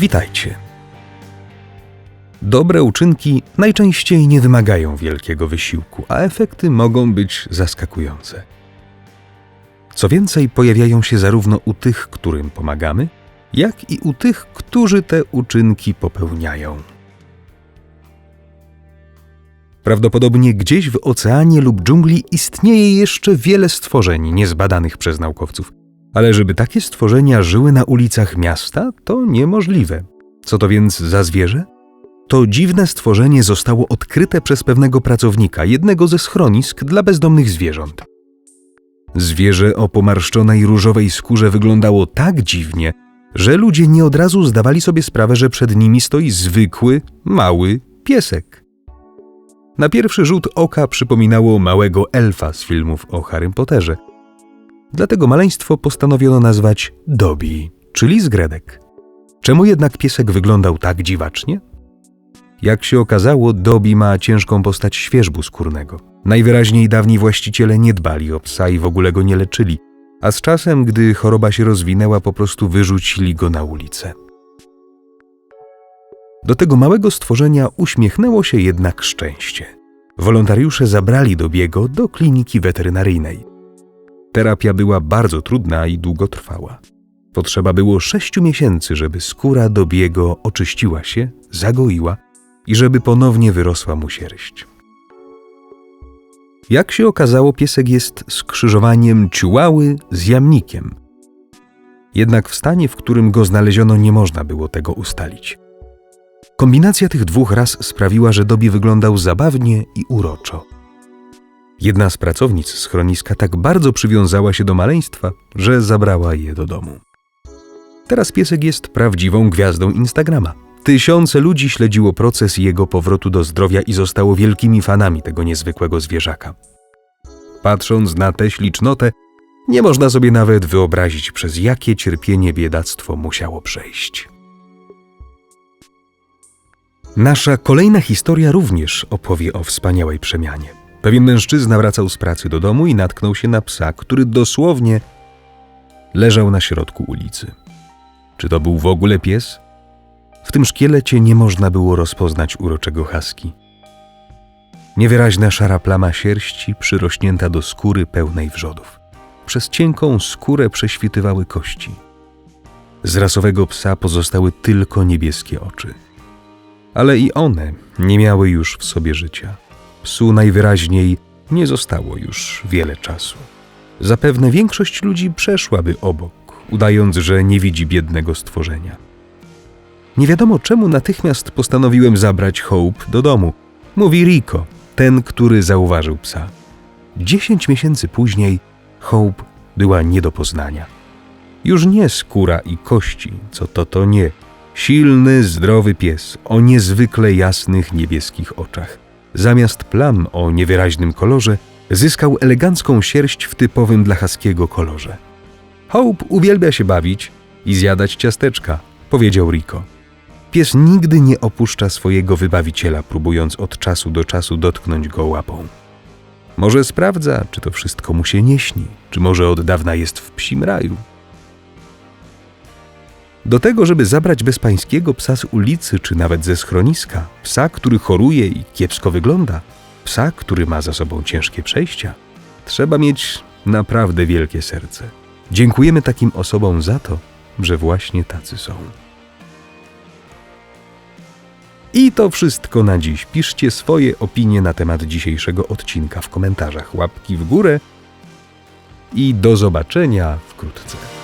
Witajcie. Dobre uczynki najczęściej nie wymagają wielkiego wysiłku, a efekty mogą być zaskakujące. Co więcej, pojawiają się zarówno u tych, którym pomagamy, jak i u tych, którzy te uczynki popełniają. Prawdopodobnie gdzieś w oceanie lub dżungli istnieje jeszcze wiele stworzeń niezbadanych przez naukowców, ale żeby takie stworzenia żyły na ulicach miasta, to niemożliwe. Co to więc za zwierzę? To dziwne stworzenie zostało odkryte przez pewnego pracownika jednego ze schronisk dla bezdomnych zwierząt. Zwierzę o pomarszczonej różowej skórze wyglądało tak dziwnie, że ludzie nie od razu zdawali sobie sprawę, że przed nimi stoi zwykły, mały piesek. Na pierwszy rzut oka przypominało małego elfa z filmów o Harrym Potterze. Dlatego maleństwo postanowiono nazwać Dobby, czyli zgredek. Czemu jednak piesek wyglądał tak dziwacznie? Jak się okazało, Dobby ma ciężką postać świeżbu skórnego. Najwyraźniej dawni właściciele nie dbali o psa i w ogóle go nie leczyli, a z czasem, gdy choroba się rozwinęła, po prostu wyrzucili go na ulicę. Do tego małego stworzenia uśmiechnęło się jednak szczęście. Wolontariusze zabrali Dobiego do kliniki weterynaryjnej. Terapia była bardzo trudna i długotrwała. Potrzeba było sześciu miesięcy, żeby skóra Dobiego oczyściła się, zagoiła i żeby ponownie wyrosła mu sierść. Jak się okazało, piesek jest skrzyżowaniem ciułały z jamnikiem. Jednak w stanie, w którym go znaleziono, nie można było tego ustalić. Kombinacja tych dwóch ras sprawiła, że Dobie wyglądał zabawnie i uroczo. Jedna z pracownic schroniska tak bardzo przywiązała się do maleństwa, że zabrała je do domu. Teraz piesek jest prawdziwą gwiazdą Instagrama. Tysiące ludzi śledziło proces jego powrotu do zdrowia i zostało wielkimi fanami tego niezwykłego zwierzaka. Patrząc na tę ślicznotę, nie można sobie nawet wyobrazić, przez jakie cierpienie biedactwo musiało przejść. Nasza kolejna historia również opowie o wspaniałej przemianie. Pewien mężczyzna wracał z pracy do domu i natknął się na psa, który dosłownie leżał na środku ulicy. Czy to był w ogóle pies? W tym szkielecie nie można było rozpoznać uroczego haski. Niewyraźna szara plama sierści przyrośnięta do skóry pełnej wrzodów. Przez cienką skórę prześwitywały kości. Z rasowego psa pozostały tylko niebieskie oczy. Ale i one nie miały już w sobie życia. Psu najwyraźniej nie zostało już wiele czasu. Zapewne większość ludzi przeszłaby obok, udając, że nie widzi biednego stworzenia. Nie wiadomo czemu natychmiast postanowiłem zabrać Hope do domu, mówi Rico, ten, który zauważył psa. Dziesięć miesięcy później Hope była nie do poznania. Już nie skóra i kości, co to to nie. Silny, zdrowy pies o niezwykle jasnych niebieskich oczach. Zamiast plam o niewyraźnym kolorze, zyskał elegancką sierść w typowym dla haskiego kolorze. Hope uwielbia się bawić i zjadać ciasteczka, powiedział Rico. Pies nigdy nie opuszcza swojego wybawiciela, próbując od czasu do czasu dotknąć go łapą. Może sprawdza, czy to wszystko mu się nie śni, czy może od dawna jest w psim raju. Do tego, żeby zabrać bezpańskiego psa z ulicy, czy nawet ze schroniska, psa, który choruje i kiepsko wygląda, psa, który ma za sobą ciężkie przejścia, trzeba mieć naprawdę wielkie serce. Dziękujemy takim osobom za to, że właśnie tacy są. I to wszystko na dziś. Piszcie swoje opinie na temat dzisiejszego odcinka w komentarzach. Łapki w górę i do zobaczenia wkrótce.